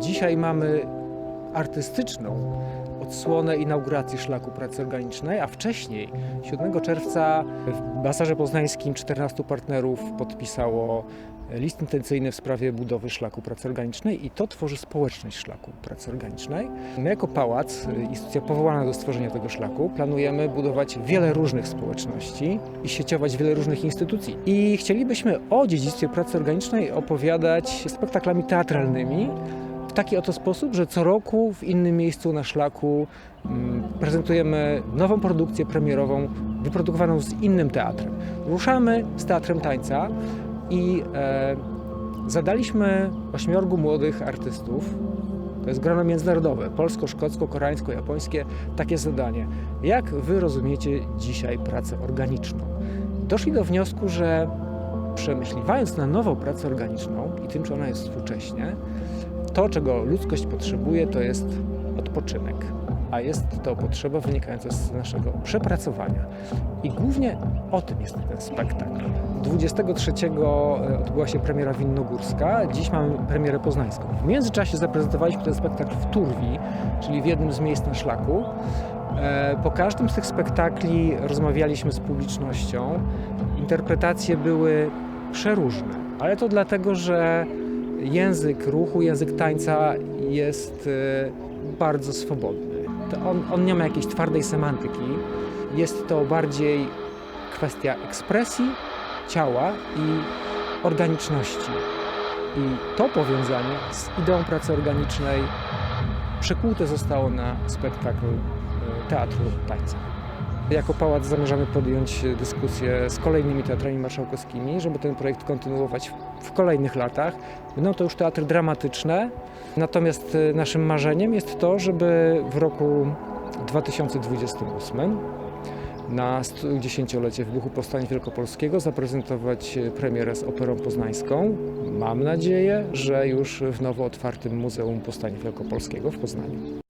Dzisiaj mamy artystyczną odsłonę inauguracji szlaku pracy organicznej, a wcześniej, 7 czerwca, w Bazarze Poznańskim 14 partnerów podpisało list intencyjny w sprawie budowy szlaku pracy organicznej i to tworzy społeczność szlaku pracy organicznej. My jako pałac, instytucja powołana do stworzenia tego szlaku, planujemy budować wiele różnych społeczności i sieciować wiele różnych instytucji. I chcielibyśmy o dziedzictwie pracy organicznej opowiadać spektaklami teatralnymi, w taki oto sposób, że co roku w innym miejscu na szlaku mm, prezentujemy nową produkcję premierową wyprodukowaną z innym teatrem. Ruszamy z teatrem tańca i e, zadaliśmy ośmiorgu młodych artystów. To jest grono międzynarodowe, polsko, szkocko, koreańsko, japońskie, takie zadanie. Jak wy rozumiecie dzisiaj pracę organiczną? Doszli do wniosku, że przemyśliwając na nowo pracę organiczną i tym, czy ona jest współcześnie, to, czego ludzkość potrzebuje, to jest odpoczynek, a jest to potrzeba wynikająca z naszego przepracowania. I głównie o tym jest ten spektakl. 23 odbyła się premiera winnogórska, dziś mamy premierę poznańską. W międzyczasie zaprezentowaliśmy ten spektakl w Turwi, czyli w jednym z miejsc na szlaku. E, Po każdym z tych spektakli rozmawialiśmy z publicznością. Interpretacje były przeróżne, ale to dlatego, że język ruchu, język tańca jest e, bardzo swobodny. On, on nie ma jakiejś twardej semantyki. Jest to bardziej kwestia ekspresji ciała i organiczności. I to powiązanie z ideą pracy organicznej przekłute zostało na spektakl e, teatru tańca. Jako pałac zamierzamy podjąć dyskusję z kolejnymi teatrami marszałkowskimi, żeby ten projekt kontynuować w- kolejnych latach. Będą to już teatry dramatyczne, natomiast e, naszym marzeniem jest to, żeby w roku 2028 na 110-lecie wybuchu Powstania Wielkopolskiego zaprezentować e, premierę z Operą Poznańską. Mam nadzieję, że już w nowo otwartym Muzeum Powstania Wielkopolskiego w Poznaniu.